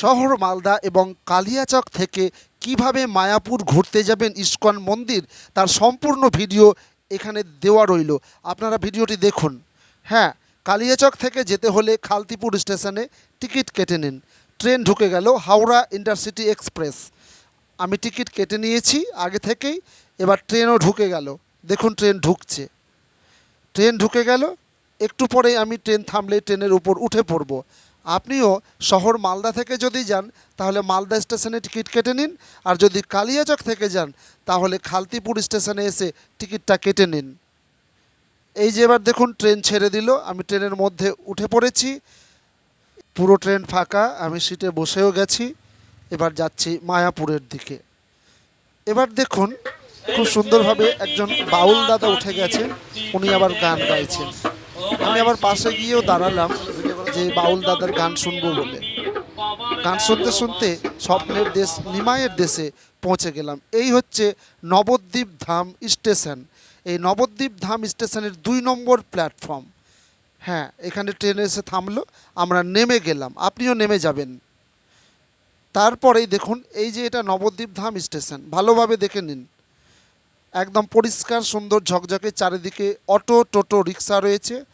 শহর মালদা এবং কালিয়াচক থেকে কীভাবে মায়াপুর ঘুরতে যাবেন ইস্কন মন্দির, তার সম্পূর্ণ ভিডিও এখানে দেওয়া রইল। আপনারা ভিডিওটি দেখুন। হ্যাঁ কালিয়াচক থেকে যেতে হলে খালতিপুর স্টেশনে টিকিট কেটে নিন। ট্রেন ঢুকে গেল হাওড়া ইন্টারসিটি এক্সপ্রেস। আমি টিকিট কেটে নিয়েছি আগে থেকেই, এবার ট্রেনও ঢুকে গেল। দেখুন, ট্রেন ঢুকছে। ট্রেন ঢুকে গেল, একটু পরে আমি ট্রেন থামলে ট্রেনের উপর উঠে পড়ব। আপনিও শহর মালদা থেকে যদি যান, তাহলে মালদা স্টেশনে টিকিট কেটে নিন। আর যদি কালিয়াচক থেকে যান, তাহলে খালতিপুর স্টেশনে এসে টিকিটটা কেটে নিন। এই যে এবার দেখুন, ট্রেন ছেড়ে দিল। আমি ট্রেনের মধ্যে উঠে পড়েছি। পুরো ট্রেন ফাঁকা। আমি সিটে বসেও গেছি। এবার যাচ্ছি মায়াপুরের দিকে। এবার দেখুন, খুব সুন্দরভাবে একজন বাউল দাদা উঠে গেছেন। উনি আবার গান গাইছেন। আমি আবার পাশে গিয়েও দাঁড়ালাম। যে বাউল দাদার গান শুনব বলে। গান শুনতে শুনতে স্বপ্নের দেশ, নিমাইয়ের দেশে পৌঁছে গেলাম। এই হচ্ছে নবদ্বীপ ধাম স্টেশন। এই নবদ্বীপ ধাম স্টেশনের দুই নম্বর প্ল্যাটফর্ম। হ্যাঁ এখানে ট্রেন এসে থামলো, আমরা নেমে গেলাম। আপনিও নেমে যাবেন। তারপরেই দেখুন, এই যে এটা নবদ্বীপ ধাম স্টেশন, ভালোভাবে দেখে নিন। একদম পরিষ্কার, সুন্দর, ঝকঝকে, চারিদিকে অটো, টোটো, রিক্সা রয়েছে।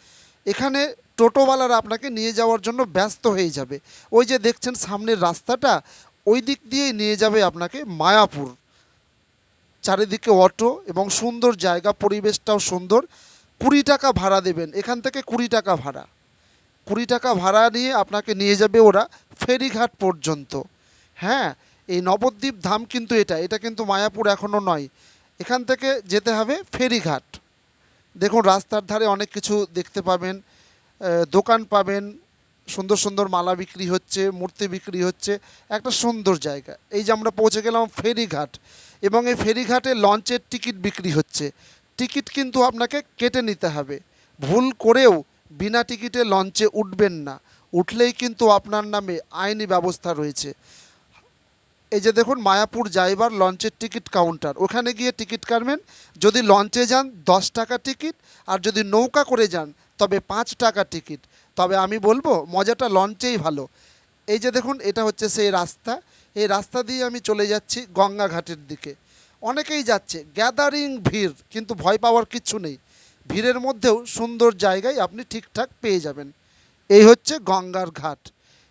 এখানে টোটোওয়ালারা আপনাকে নিয়ে যাওয়ার জন্য ব্যস্ত হয়ে যাবে। ওই যে দেখছেন সামনের রাস্তাটা, ওই দিক দিয়েই নিয়ে যাবে আপনাকে মায়াপুর। চারিদিকে অটো এবং সুন্দর জায়গা, পরিবেশটাও সুন্দর। কুড়ি টাকা ভাড়া দেবেন, এখান থেকে কুড়ি টাকা ভাড়া। কুড়ি টাকা ভাড়া নিয়ে আপনাকে নিয়ে যাবে ওরা ফেরিঘাট পর্যন্ত। হ্যাঁ এই নবদ্বীপ ধাম কিন্তু এটা এটা কিন্তু মায়াপুর এখনও নয়। এখান থেকে যেতে হবে ফেরিঘাট। দেখুন, রাস্তার ধারে অনেক কিছু দেখতে পাবেন। দোকান পাবেন, সুন্দর সুন্দর মালা বিক্রি হচ্ছে, মূর্তি বিক্রি হচ্ছে, একটা সুন্দর জায়গা। এই যে আমরা পৌঁছে গেলাম ফেরিঘাট, এবং এই ফেরিঘাটে লঞ্চের টিকিট বিক্রি হচ্ছে। টিকিট কিন্তু আপনাকে কেটে নিতে হবে। ভুল করেও বিনা টিকিটে লঞ্চে উঠবেন না। উঠলেই কিন্তু আপনার নামে আইনি ব্যবস্থা রয়েছে। এই যে দেখুন, মায়াপুর যাইবার লঞ্চের টিকিট কাউন্টার। ওখানে গিয়ে টিকিট কাটবেন। যদি লঞ্চে যান, দশ টাকা টিকিট। আর যদি নৌকা করে যান তবে পাঁচ টাকা টিকিট। তবে আমি বলব, মজাটা লঞ্চেই ভালো। এই যে দেখুন, এটা হচ্ছে সেই রাস্তা। এই রাস্তা দিয়ে আমি চলে যাচ্ছি গঙ্গা ঘাটের দিকে। অনেকেই যাচ্ছে, গ্যাদারিং ভিড়, কিন্তু ভয় পাওয়ার কিচ্ছু নেই। ভিড়ের মধ্যেও সুন্দর জায়গায় আপনি ঠিকঠাক পেয়ে যাবেন। এই হচ্ছে গঙ্গার ঘাট।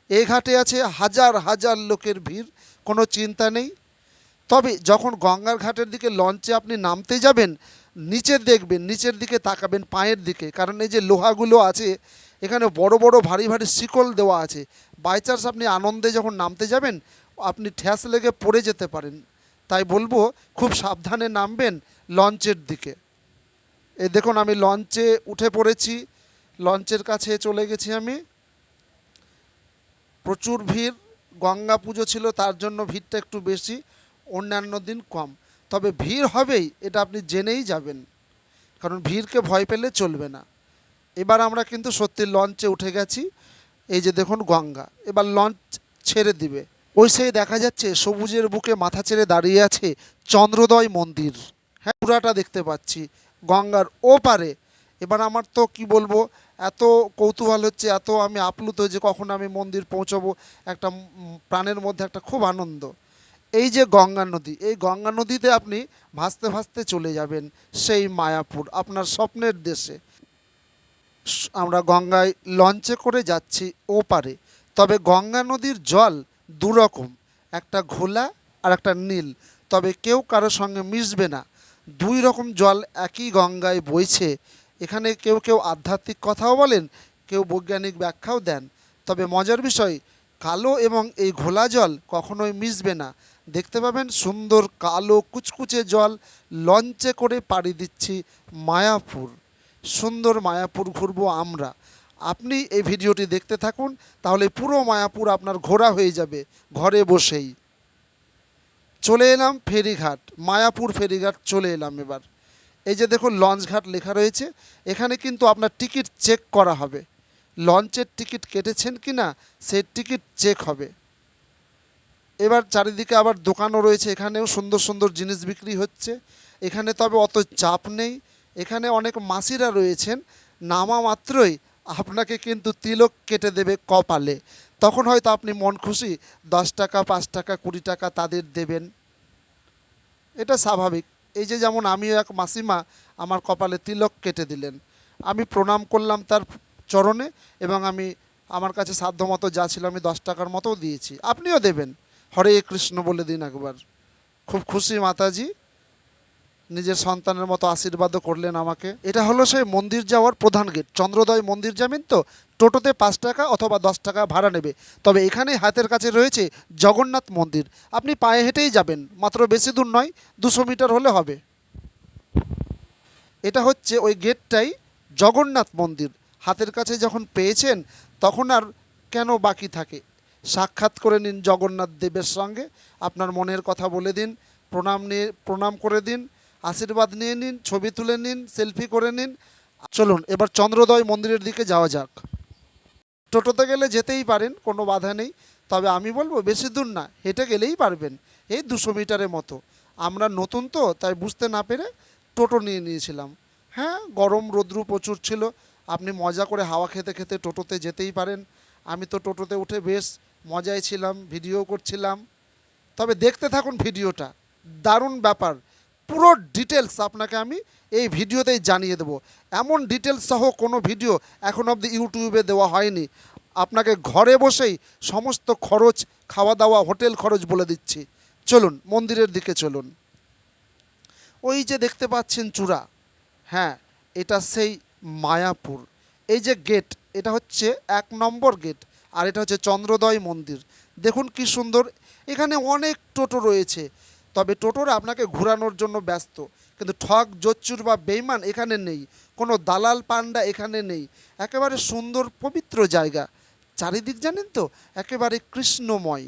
এই ঘাটে আছে হাজার হাজার লোকের ভিড়, কোনো চিন্তা নেই। তবে যখন গঙ্গার ঘাটের দিকে লঞ্চে আপনি নামতে যাবেন নিচে দেখবেন, নিচের দিকে তাকাবেন, পায়ের দিকে। কারণ এই যে লোহাগুলো আছে, এখানে বড় বড় ভারী ভারী শিকল দেওয়া আছে। বাই চান্স আপনি আনন্দে যখন নামতে যাবেন, আপনি ঠ্যাস লেগে পড়ে যেতে পারেন। তাই বলব, খুব সাবধানে নামবেন লঞ্চের দিকে। এই দেখুন, আমি লঞ্চে উঠে পড়েছি। লঞ্চের কাছে চলে গেছি আমি। প্রচুর ভিড়। গঙ্গা পুজো ছিল, তার জন্য ভিড়টা একটু বেশি। অন্যান্য দিন কম। তবে ভিড় হবেই, এটা আপনি জেনেই যাবেন। কারণ ভিড়কে ভয় পেলে চলবে না। এবার আমরা কিন্তু সত্যি লঞ্চে উঠে গেছি, এই যে দেখুন গঙ্গা। এবার লঞ্চ ছেড়ে দিবে। ওই সেই দেখা যাচ্ছে, সবুজের বুকে মাথা ছেড়ে দাঁড়িয়ে আছে চন্দ্রোদয় মন্দির। হ্যাঁ পুরাটা দেখতে পাচ্ছি, গঙ্গার ও পারে এবার আমার তো কি বলব, এত কৌতূহল হচ্ছে, এত আমি আপ্লুত যে কখন আমি মন্দির পৌঁছবো, একটা প্রাণের মধ্যে একটা খুব আনন্দ। এই যে গঙ্গা নদী, এই গঙ্গা নদীতে আপনি ভাসতে ভাসতে চলে যাবেন সেই মায়াপুর, আপনার স্বপ্নের দেশে। আমরা গঙ্গায় লঞ্চে করে যাচ্ছি ও পারে তবে গঙ্গা নদীর জল দুরকম, একটা ঘোলা আর একটা নীল, তবে কেউ কারোর সঙ্গে মিশবে না। দুই রকম জল একই গঙ্গায় বইছে, এখানে কেউ কেউ আধ্যাত্মিক কথাও বলেন, কেউ বৈজ্ঞানিক ব্যাখ্যাও দেন, তবে মজার বিষয়, কালো এবং এই ঘোলা জল কখনোই মিশবে না। দেখতে পাবেন সুন্দর কালো কুচকুচে জল, লঞ্চে করে পাড়ি দিচ্ছি মায়াপুর। সুন্দর মায়াপুর ঘুরবো আমরা। আপনি এই ভিডিওটি দেখতে থাকুন, তাহলে পুরো মায়াপুর আপনার ঘোরা হয়ে যাবে ঘরে বসেই। চলে এলাম ফেরিঘাট, মায়াপুর ফেরিঘাট চলে এলাম এবার। এই যে দেখুন লঞ্চঘাট লেখা রয়েছে, এখানে কিন্তু আপনার টিকিট চেক করা হবে। লঞ্চের টিকিট কেটেছেন কি না সেই টিকিট চেক হবে। এবার চারিদিকে আবার দোকানও রয়েছে এখানেও, সুন্দর সুন্দর জিনিস বিক্রি হচ্ছে। এখানে তবে অত চাপ নেই। এখানে অনেক মাসিরা রয়েছেন, নামা মাত্রই আপনাকে কিন্তু তিলক কেটে দেবে কপালে। তখন হয়তো আপনি মন খুশি, দশ টাকা, পাঁচ টাকা, কুড়ি টাকা তাদের দেবেন। এটা স্বাভাবিক। এই যে যেমন আমিও এক মাসিমা, আমার কপালে তিলক কেটে দিলেন। আমি প্রণাম করলাম তার চরণে এবং আমি আমার কাছে সাধ্যমতো যা ছিল আমি দশ টাকার মতোও দিয়েছি। আপনিও দেবেন। হরে কৃষ্ণ বলে দিন একবার। খুব খুশি মাতাজি, নিজের সন্তানের মতো আশীর্বাদও করলেন আমাকে। এটা হলো সেই মন্দির যাওয়ার প্রধান গেট। চন্দ্রোদয় মন্দির যাবেন তো? টোটোতে পাঁচ টাকা অথবা দশ টাকা ভাড়া নেবে। তবে এখানে হাতের কাছে রয়েছে জগন্নাথ মন্দির। আপনি পায়ে হেঁটেই যাবেন, মাত্র বেশি দূর নয়, দুশো মিটার হলে হবে। এটা হচ্ছে ওই গেটটাই জগন্নাথ মন্দির। হাতের কাছে যখন পেয়েছেন, তখন আর কেন বাকি থাকে? সাক্ষাৎ করে নিন জগন্নাথ দেবের সঙ্গে। আপনার মনের কথা বলে দিন, প্রণাম নিয়ে, প্রণাম করে দিন, আশীর্বাদ নিয়ে নিন, ছবি তুলে নিন, সেলফি করে নিন। চলুন, এবার চন্দ্রোদয় মন্দিরের দিকে যাওয়া যাক। টোটোতে গেলে যেতেই পারেন, কোনো বাধা নেই। তবে আমি বলব, বেশি দূর না, হেঁটে গেলেই পারবেন, এই দুশো মিটারের মতো। আমরা নতুন তো, তাই বুঝতে না পেরে টোটো নিয়ে নিয়েছিলাম। হ্যাঁ গরম রোদ্রু প্রচুর ছিল, আপনি মজা করে হাওয়া খেতে খেতে টোটোতে যেতেই পারেন। আমি তো টোটোতে উঠে বেশ মজায় ছিলাম, ভিডিও করছিলাম। তবে দেখতে থাকুন ভিডিওটা। দারুণ ব্যাপার। পুরো ডিটেলস আপনাকে আমি এই ভিডিওতেই জানিয়ে দেবো। এমন ডিটেলস সহ কোনো ভিডিও এখন অবধি ইউটিউবে দেওয়া হয়নি। আপনাকে ঘরে বসেই সমস্ত খরচ খাওয়া দাওয়া হোটেল খরচ বলে দিচ্ছি। চলুন, মন্দিরের দিকে চলুন। ওই যে দেখতে পাচ্ছেন চূড়া। হ্যাঁ এটা সেই মায়াপুর। এই যে গেট এটা হচ্ছে এক নম্বর গেট আর এটা হচ্ছে চন্দ্রোদয় মন্দির। দেখুন কি সুন্দর, এখানে অনেক টোটো রয়েছে, তবে টোটোরা আপনাকে ঘোরানোর জন্য ব্যস্ত। কিন্তু ঠক জচ্চুর বা বেইমান এখানে নেই, কোনো দালাল পান্ডা এখানে নেই। একেবারে সুন্দর, পবিত্র জায়গা। চারিদিক জানেন তো, একেবারে কৃষ্ণময়।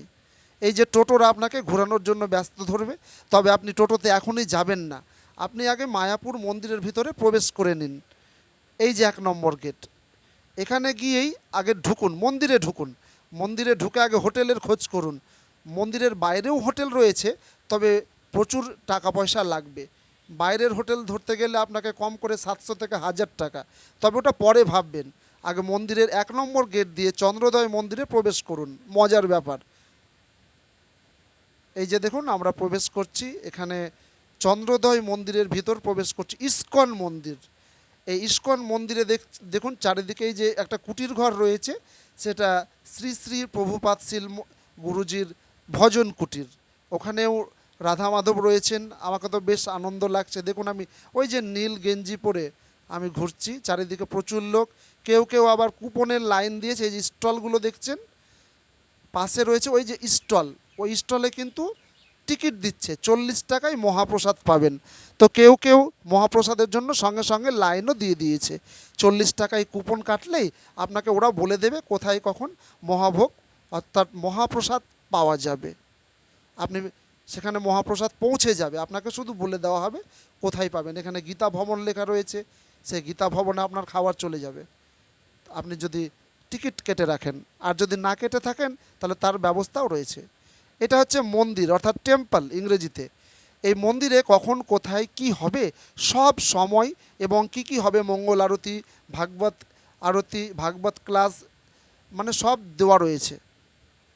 এই যে টোটোরা আপনাকে ঘোরানোর জন্য ব্যস্ত ধরবে, তবে আপনি টোটোতে এখনই যাবেন না। আপনি আগে মায়াপুর মন্দিরের ভিতরে প্রবেশ করে নিন। এই যে এক নম্বর গেট। এখানে গিয়েই আগে ঢুকুন, মন্দিরে ঢুকুন। মন্দিরে ঢুকে আগে হোটেলের খোঁজ করুন। মন্দিরের বাইরেও হোটেল রয়েছে, তবে প্রচুর টাকা পয়সা লাগবে। বাইরের হোটেল ধরতে গেলে আপনাকে কম করে সাতশো থেকে হাজার টাকা। তবে ওটা পরে ভাববেন। আগে মন্দিরের এক নম্বর গেট দিয়ে চন্দ্রোদয় মন্দিরে প্রবেশ করুন। মজার ব্যাপার। এই যে দেখুন, আমরা প্রবেশ করছি। এখানে চন্দ্রোদয় মন্দিরের ভিতর প্রবেশ করছি। ইস্কন মন্দির। এই ইস্কন মন্দিরে দেখ, দেখুন চারিদিকেই যে একটা কুটির ঘর রয়েছে, সেটা শ্রী শ্রী প্রভুপাত শীল গুরুজির ভজন কুটির। ওখানেও রাধা মাধব রয়েছেন, আমাকে তো বেশ আনন্দ লাগছে। দেখুন আমি ওই যে নীল গেঞ্জি পরে আমি ঘুরছি, চারিদিকে প্রচুর লোক। কেউ কেউ আবার কুপনের লাইন দিয়েছে, এই যে স্টলগুলো দেখছেন? পাশে রয়েছে ওই যে স্টল। ওই স্টলে কিন্তু টিকিট দিচ্ছে, চল্লিশ টাকায় মহাপ্রসাদ পাবেন। তো কেউ কেউ মহাপ্রসাদের জন্য সঙ্গে সঙ্গে লাইনও দিয়ে দিয়েছে। চল্লিশ টাকায় কুপন কাটলেই আপনাকে ওরা বলে দেবে কোথায় কখন মহাভোগ অর্থাৎ মহাপ্রসাদ পাওয়া যাবে। আপনি সেখানে মহাপ্রসাদ পৌঁছে যাবে। আপনাকে শুধু বলে দেওয়া হবে কোথায় পাবেন। এখানে গীতা ভবন লেখা রয়েছে। সেই গীতা ভবনে আপনার খাবার চলে যাবে। আপনি যদি টিকিট কেটে রাখেন, আর যদি না কেটে থাকেন, তাহলে তার ব্যবস্থাও রয়েছে। এটা হচ্ছে মন্দির, অর্থাৎ টেম্পল ইংরেজিতে। এই মন্দিরে কখন, কোথায়, কি হবে, সব সময় এবং কি কি হবে, মঙ্গল আরতি, ভাগবত আরতি, ভাগবত ক্লাস মানে সব দেওয়া রয়েছে।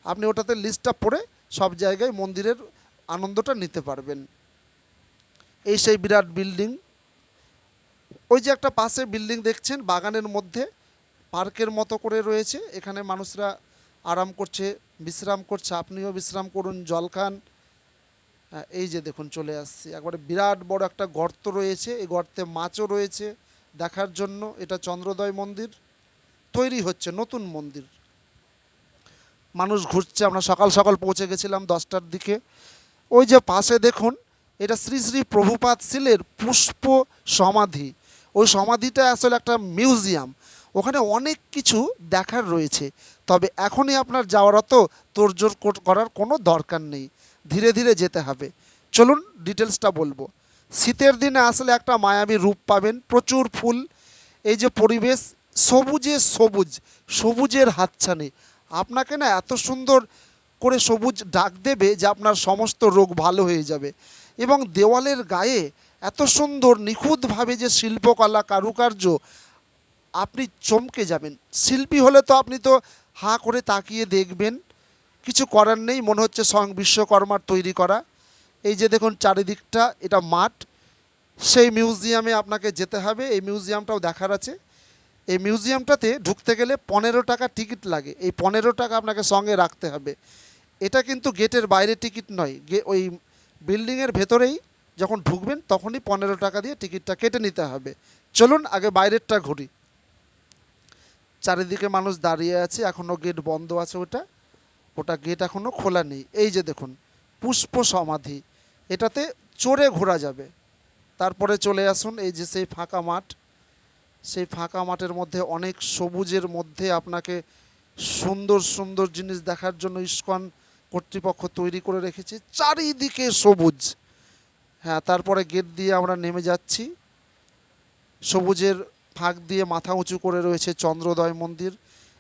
আপনি ওটাতে লিস্টটা পড়ে সব জায়গায় মন্দিরের আনন্দটা নিতে পারবেন। এই সেই বিরাট বিল্ডিং ওই যে একটা পাশে বিল্ডিং দেখছেন, বাগানের মধ্যে, পার্কের মতো করে রয়েছে। এখানে মানুষরা আরাম করছে, বিশ্রাম করছে। আপনিও বিশ্রাম করুন, জল খান। এই যে দেখুন, চলে আসছি। একবারে বিরাট বড় একটা গর্ত রয়েছে। এই গর্তে মাছও রয়েছে। দেখার জন্য এটা চন্দ্রোদয় মন্দির। তৈরি হচ্ছে নতুন মন্দির। মানুষ ঘুরছে। আমরা সকাল সকাল পৌঁছে গেছিলাম দশটার দিকে। ওই যে পাশে দেখুন, এটা শ্রী শ্রী প্রভুপাত শিলের পুষ্প সমাধি। ওই সমাধিটা আসলে একটা মিউজিয়াম। ওখানে অনেক কিছু দেখার রয়েছে। তবে এখনই আপনার যাওয়ার অত তোড়জোড় করার কোনো দরকার নেই। ধীরে ধীরে যেতে হবে। চলুন ডিটেলসটা বলব। শীতের দিনে আসলে একটা মায়াবী রূপ পাবেন প্রচুর ফুল। এই যে পরিবেশ সবুজে সবুজ, সবুজের হাতছানি। আপনাকে না এত সুন্দর করে সবুজ ডাক দেবে যে আপনার সমস্ত রোগ ভালো হয়ে যাবে। এবং দেওয়ালের গায়ে এত সুন্দর নিখুঁতভাবে যে শিল্পকলা, কারুকার্য আপনি চমকে যাবেন। শিল্পী হলে তো আপনি তো হা করে তাকিয়ে দেখবেন। কিছু করার নেই, মনে হচ্ছে স্বয়ং বিশ্বকর্মার তৈরি করা। এই যে দেখুন চারিদিকটা, এটা মাঠ। সেই মিউজিয়ামে আপনাকে যেতে হবে। এই মিউজিয়ামটাও দেখার আছে। এই মিউজিয়ামটাতে ঢুকতে গেলে পনেরো টাকা টিকিট লাগে। এই পনেরো টাকা আপনাকে সঙ্গে রাখতে হবে। এটা কিন্তু গেটের বাইরে টিকিট নয়। গে, ওই বিল্ডিংয়ের ভেতরেই যখন ঢুকবেন, তখনই পনেরো টাকা দিয়ে টিকিটটা কেটে নিতে হবে। চলুন আগে বাইরেরটা ঘুরি। চারিদিকে মানুষ দাঁড়িয়ে আছে এখনও গেট বন্ধ আছে ওটা। ওটা গেট এখনও খোলা নেই। এই যে দেখুন, পুষ্প সমাধি। এটাতে চড়ে ঘোরা যাবে। তারপরে চলে আসুন, এই যে সেই ফাঁকা মাঠ। সেই ফাঁকা মাঠের মধ্যে অনেক সবুজের মধ্যে আপনাকে সুন্দর সুন্দর জিনিস দেখার জন্য ইস্কন কর্তৃপক্ষ তৈরি করে রেখেছে। চারিদিকে সবুজ। হ্যাঁ তারপরে গেট দিয়ে আমরা নেমে যাচ্ছি। সবুজের ফাঁক দিয়ে মাথা উঁচু করে রয়েছে চন্দ্রোদয় মন্দির।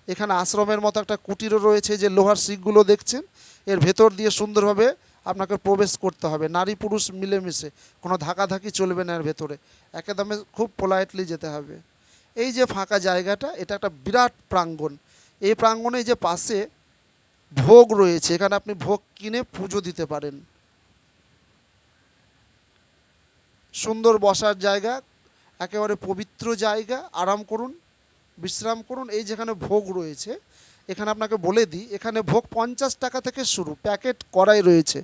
এখানে আশ্রমের মতো একটা কুটিরও রয়েছে যে লোহার শিখগুলো দেখছেন। এর ভেতর দিয়ে সুন্দরভাবে আপনাকে প্রবেশ করতে হবে। নারী পুরুষ মিলেমিশে, কোনো ধাকাধাকি চলবে না এর ভেতরে। একদমে খুব পোলাইটলি যেতে হবে। এই যে ফাঁকা জায়গাটা, এটা একটা বিরাট প্রাঙ্গণ। এই প্রাঙ্গণে যে পাশে ভোগ রয়েছে, এখানে আপনি ভোগ কিনে পুজো দিতে পারেন। সুন্দর বসার জায়গা একেবারে পবিত্র জায়গা, আরাম করুন, বিশ্রাম করুন। এই যেখানে ভোগ রয়েছে, এখানে আপনাকে বলে দিই, এখানে ভোগ পঞ্চাশ টাকা থেকে শুরু, প্যাকেট করাই রয়েছে।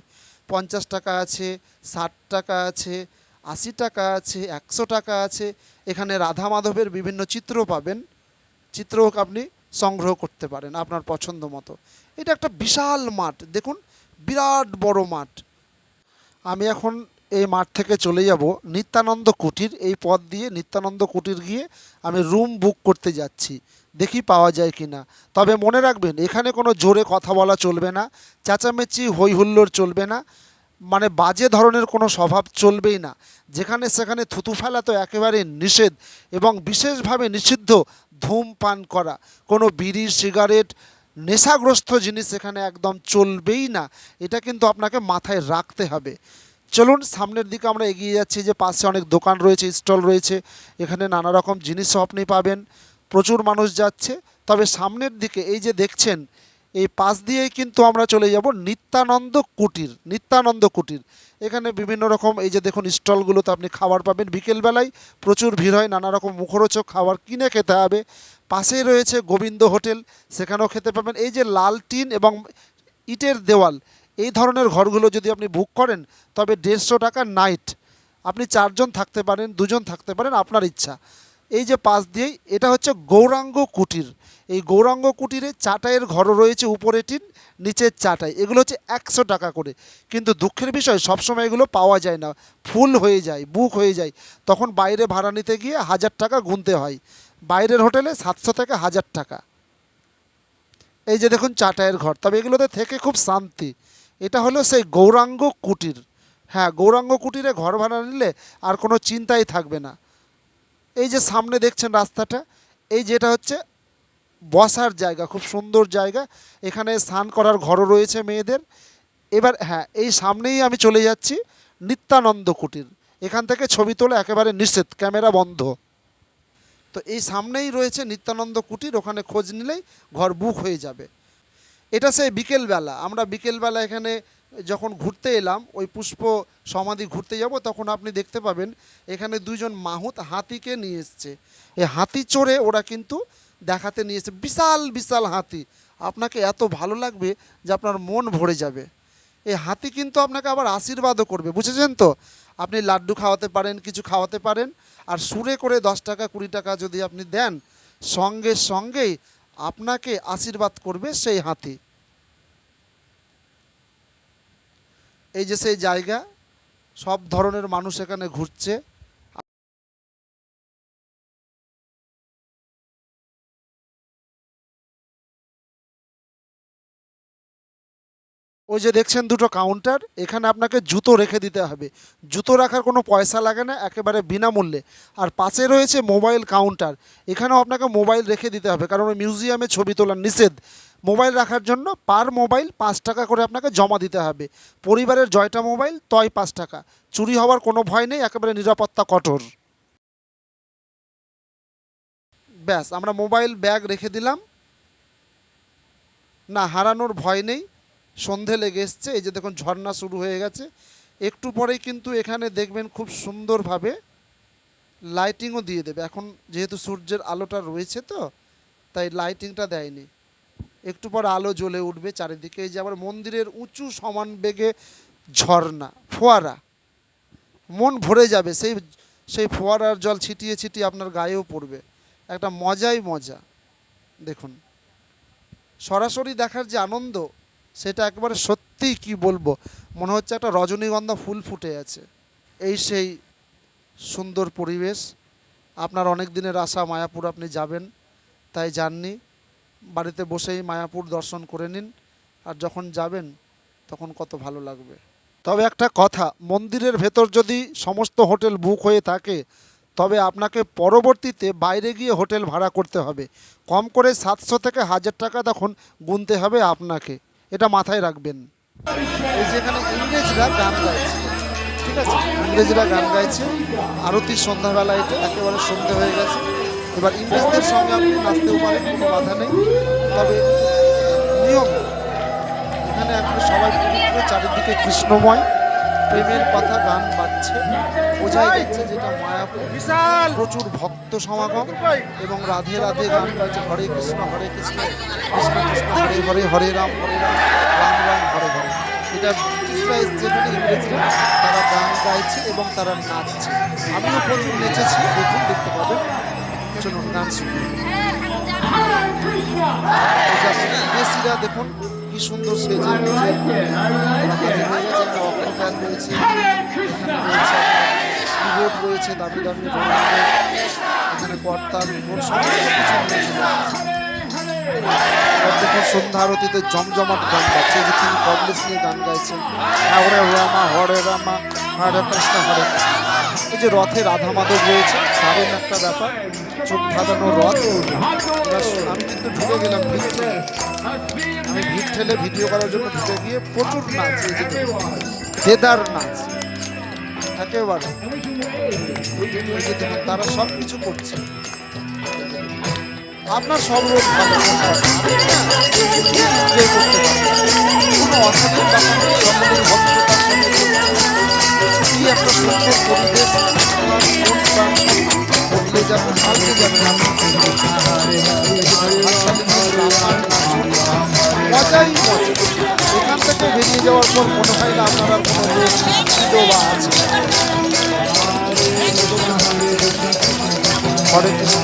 পঞ্চাশ টাকা আছে, ষাট টাকা আছে, আশি টাকা আছে, একশো টাকা আছে। এখানে রাধা মাধবের বিভিন্ন চিত্র পাবেন। চিত্রও আপনি সংগ্রহ করতে পারেন আপনার পছন্দ মতো। এটা একটা বিশাল মাঠ, দেখুন, বিরাট বড় মাঠ। আমি এখন এই মাঠ থেকে চলে যাব নিত্যানন্দ কুটির। এই পথ দিয়ে নিত্যানন্দ কুটির গিয়ে আমি রুম বুক করতে যাচ্ছি। দেখি পাওয়া যায় কি না তবে মনে রাখবেন, এখানে কোনো জোরে কথা বলা চলবে না, চেঁচামেচি হই হুল্লোড় চলবে না মানে বাজে ধরনের কোনো স্বভাব চলবেই না। যেখানে সেখানে থুতু ফেলা তো একেবারে নিষেধ এবং বিশেষভাবে নিষিদ্ধ ধূমপান করা। কোনো বিড়ি, সিগারেট, নেশাগ্রস্ত জিনিস এখানে একদম চলবেই না। এটা কিন্তু আপনাকে মাথায় রাখতে হবে। চলুন, সামনের দিকে আমরা এগিয়ে যাচ্ছি যে পাশে অনেক দোকান রয়েছে, স্টল রয়েছে। এখানে নানা রকম জিনিসও আপনি পাবেন। প্রচুর মানুষ যাচ্ছে। তবে সামনের দিকে এই যে দেখছেন, এই পাশ দিয়েই কিন্তু আমরা চলে যাব নিত্যানন্দ কুটির নিত্যানন্দ কুটির। এখানে বিভিন্ন রকম এই যে দেখুন, স্টলগুলোতে আপনি খাবার পাবেন। বিকেলবেলায় প্রচুর ভিড় হয়, নানা রকম মুখরোচক খাবার কিনে খেতে হবে। পাশেই রয়েছে গোবিন্দ হোটেল, সেখানেও খেতে পাবেন। এই যে লাল টিন এবং ইটের দেওয়াল এই ধরনের ঘরগুলো যদি আপনি বুক করেন, তবে দেড়শো টাকা নাইট আপনি চারজন থাকতে পারেন, দুজন থাকতে পারেন, আপনার ইচ্ছা। এই যে পাশ দিয়েই, এটা হচ্ছে গৌরাঙ্গ কুটির। এই গৌরাঙ্গ কুটিরে চাটাইয়ের ঘরও রয়েছে, উপরে টিন, নিচের চাটাই। এগুলো হচ্ছে একশো টাকা করে। কিন্তু দুঃখের বিষয়, সবসময় এগুলো পাওয়া যায় না। ফুল হয়ে যায় বুক হয়ে যায়। তখন বাইরে ভাড়া নিতে গিয়ে হাজার টাকা গুনতে হয়। বাইরের হোটেলে সাতশো থেকে হাজার টাকা। এই যে দেখুন, চাটাইয়ের ঘর। তবে এগুলোতে থেকে খুব শান্তি। এটা হলো সেই গৌরাঙ্গ কুটির। হ্যাঁ গৌরাঙ্গ কুটিরে ঘর ভাড়া নিলে আর কোনো চিন্তাই থাকবে না। এই যে সামনে দেখছেন রাস্তাটা, এই যেটা হচ্ছে বসার জায়গা, খুব সুন্দর জায়গা। এখানে স্নান করার ঘরও রয়েছে মেয়েদের। এবার হ্যাঁ এই সামনেই আমি চলে যাচ্ছি নিত্যানন্দ কুটির। এখান থেকে ছবি তোলা একেবারে নিষেধ, ক্যামেরা বন্ধ। তো এই সামনেই রয়েছে নিত্যানন্দ কুটির, ওখানে খোঁজ নিলেই ঘর বুক হয়ে যাবে। এটা সেই বিকেলবেলা। আমরা বিকেলবেলা এখানে যখন ঘুরতে এলাম, ওই পুষ্প সমাধি ঘুরতে যাব, তখন আপনি দেখতে পাবেন এখানে দুইজন মাহুত হাতিকে নিয়ে এসছে। এই হাতি চড়ে ওরা কিন্তু দেখাতে নিয়ে এসছে। বিশাল বিশাল হাতি। আপনাকে এত ভালো লাগবে যে আপনার মন ভরে যাবে। এই হাতি কিন্তু আপনাকে আবার আশীর্বাদও করবে। বুঝেছেন তো? আপনি লাড্ডু খাওয়াতে পারেন, কিছু খাওয়াতে পারেন। আর সুরে করে দশ টাকা, কুড়ি টাকা যদি আপনি দেন, সঙ্গে সঙ্গেই আপনাকে আশীর্বাদ করবে সেই হাতি। এই যে সেই জায়গা সব ধরনের মানুষ এখানে ঘুরছে। ওই যে দেখছেন দুটো কাউন্টার এখানে আপনাকে জুতো রেখে দিতে হবে। জুতো রাখার কোনো পয়সা লাগে না, একেবারে বিনামূল্যে। আর পাশে রয়েছে মোবাইল কাউন্টার এখানেও আপনাকে মোবাইল রেখে দিতে হবে, কারণ মিউজিয়ামে ছবি তোলার নিষেধ। মোবাইল রাখার জন্য পার মোবাইল পাঁচ টাকা করে আপনাকে জমা দিতে হবে। পরিবারের জয়টা মোবাইল তয় পাঁচ টাকা। চুরি হওয়ার কোনো ভয় নেই, একেবারে নিরাপত্তা কঠোর। ব্যাস, আমরা মোবাইল ব্যাগ রেখে দিলাম। না, হারানোর ভয় নেই। সন্ধে লেগে এসছে। এই যে দেখুন, ঝর্ণা শুরু হয়ে গেছে। একটু পরেই কিন্তু এখানে দেখবেন খুব সুন্দরভাবে লাইটিংও দিয়ে দেবে। এখন যেহেতু সূর্যের আলোটা রয়েছে তো, তাই লাইটিংটা দেয়নি। একটু পর আলো জ্বলে উঠবে চারিদিকে। এই যে আবার মন্দিরের উঁচু সমান বেগে ঝর্ণা, ফোয়ারা, মন ভরে যাবে। সেই সেই ফোয়ারার জল ছিটিয়ে ছিটিয়ে আপনার গায়েও পড়বে। একটা মজাই মজা। দেখুন, সরাসরি দেখার যে আনন্দ সেটা একেবারে সত্যিই কি বলব? মনে হচ্ছে একটা রজনীগন্ধা ফুল ফুটে আছে। এই সেই সুন্দর পরিবেশ। আপনার অনেক দিনের আশা মায়াপুর আপনি যাবেন, তাই যাননি। বাড়িতে বসেই মায়াপুর দর্শন করে নিন। আর যখন যাবেন, তখন কত ভালো লাগবে। তবে একটা কথা, মন্দিরের ভেতর যদি সমস্ত হোটেল বুক হয়ে থাকে, তবে আপনাকে পরবর্তীতে বাইরে গিয়ে হোটেল ভাড়া করতে হবে। কম করে সাতশো থেকে হাজার টাকা তখন গুনতে হবে আপনাকে। এটা মাথায় রাখবেন। এই যেখানে ইংরেজরা গান গাইছে, ঠিক আছে? ইংরেজরা গান গাইছে আরতি সন্ধ্যাবেলা এটা একেবারে সন্ধে হয়ে গেছে। এবার ইংরেজদের সঙ্গে আপনি নাচতেও পারেন, কোনো বাধা নেই। তবে নিয়ম, এখানে আপনি সবাই পবিত্র, চারিদিকে কৃষ্ণময়। প্রেমের কথা গান বাজছে। বোঝাই যাচ্ছে যেটা মায়াপুর। বিশাল। প্রচুর ভক্ত সমাগম এবং রাধে রাধে গান গাইছে হরে কৃষ্ণ হরে কৃষ্ণ কৃষ্ণ কৃষ্ণ হরে হরে হরে রাম হরে রাম রাম রাম হরে হরে। এটা ব্রিটিশরা যেখানে ইংরেজরা তারা গান গাইছে এবং তারা নাচছে। আমিও প্রচুর নেচেছি। দেখুন দেখতে পাবেন। চলুন গান শুনুন এই যে আপনি দেখুন, কি সুন্দর সেজে রয়েছে কিবোর্ড রয়েছে, দামি দামি এখানে কর্তার দেখুন, সন্ধ্যা আরতিতে জমজমাট গান গাচ্ছে। যে তিনি কবলেস নিয়ে গান গাইছেন। হরে রামা হরে রামা, হরে কৃষ্ণ হরে কৃষ্ণ। এই যে রথে রাধা মাধব রয়েছে, দারুণ একটা ব্যাপার চোখ ধাঁধানো রথ আমি কিন্তু ঢুকে গেলাম ভিড়। আমি ভিড় ঠেলে ভিডিও করার জন্য ঢুকে গিয়ে প্রচুর নাচ এই। দেদার নাচ একেবারে তারা সব কিছু করছে আপনার সব রোগ ভালো। কোনো অশালীন ব্যাপার সকলের ভক্ততার। কি একটা সুন্দর পরিবেশ বদলে যাবে পাল্টে যাবে মজাই মজা এখান থেকে বেরিয়ে যাওয়ার পর মনে হয় না আপনার কোনো ছিল বা আছে হরে কৃষ্ণ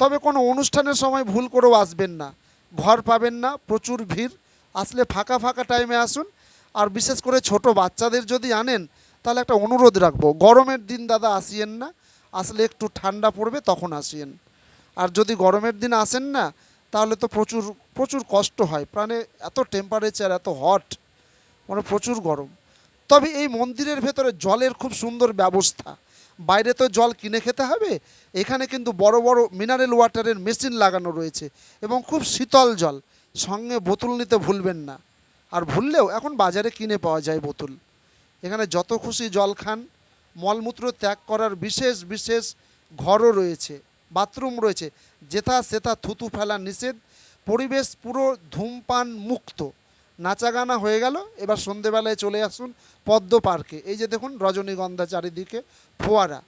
তবে কোনো অনুষ্ঠানের সময় ভুল করেও আসবেন না। ঘর পাবেন না, প্রচুর ভিড়। আসলে ফাঁকা ফাঁকা টাইমে আসুন। আর বিশেষ করে ছোট বাচ্চাদের যদি আনেন, তাহলে একটা অনুরোধ রাখব। গরমের দিন দাদা আসিয়েন না। আসলে একটু ঠান্ডা পড়বে, তখন আসিয়েন। আর যদি গরমের দিন আসেন না, তাহলে তো প্রচুর প্রচুর কষ্ট হয়। প্রাণে এত টেম্পারেচার এত হট মানে প্রচুর গরম। তবে এই মন্দিরের ভেতরে জলের খুব সুন্দর ব্যবস্থা। বাইরে তো জল কিনে খেতে হবে। এখানে কিন্তু বড় বড় মিনারেল ওয়াটারের মেশিন লাগানো রয়েছে এবং খুব শীতল জল। সঙ্গে বোতল নিতে ভুলবেন না। আর ভুললেও এখন বাজারে কিনে পাওয়া যায় বোতল। এখানে যত খুশি জল খান। মলমূত্র ত্যাগ করার বিশেষ বিশেষ ঘরও রয়েছে। বাথরুম রয়েছে। যেথা, সেথা থুতু ফেলা নিষেধ। পরিবেশ পুরো ধূমপান মুক্ত। নাচা গানা হয়ে গেল। এবার সন্ধেবেলায় চলে আসুন পদ্ম পার্কে। এই যে দেখুন রজনীগন্ধা চারিদিকে ফোয়ারা।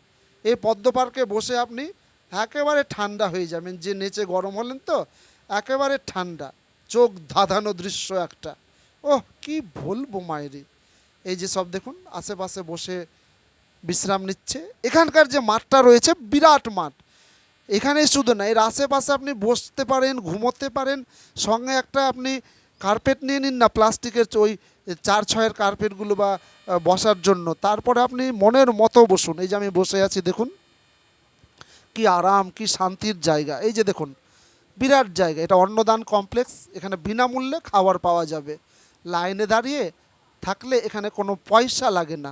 এই পদ্ম পার্কে বসে আপনি একেবারে ঠান্ডা হয়ে যাবেন। যে নেচে গরম হলেন তো, একেবারে ঠান্ডা। চোখ ধাঁধানো দৃশ্য একটা। ওহ, কি বলব মায়েরি এই যে সব দেখুন, আশেপাশে বসে বিশ্রাম নিচ্ছে। এখানকার যে মাঠটা রয়েছে, বিরাট মাঠ। এখানে শুধু না, এর আশেপাশে আপনি বসতে পারেন, ঘুমোতে পারেন। সঙ্গে একটা আপনি কার্পেট নিয়ে নিন না, প্লাস্টিকের ওই চার ছয়ের কার্পেটগুলো বা বসার জন্য। তারপরে আপনি মনের মতো বসুন। এই যে আমি বসে আছি, দেখুন। কি আরাম, কি শান্তির জায়গা। এই যে দেখুন, বিরাট জায়গা। এটা অন্নদান কমপ্লেক্স। এখানে বিনামূল্যে খাবার পাওয়া যাবে। লাইনে দাঁড়িয়ে থাকলে এখানে কোনো পয়সা লাগে না।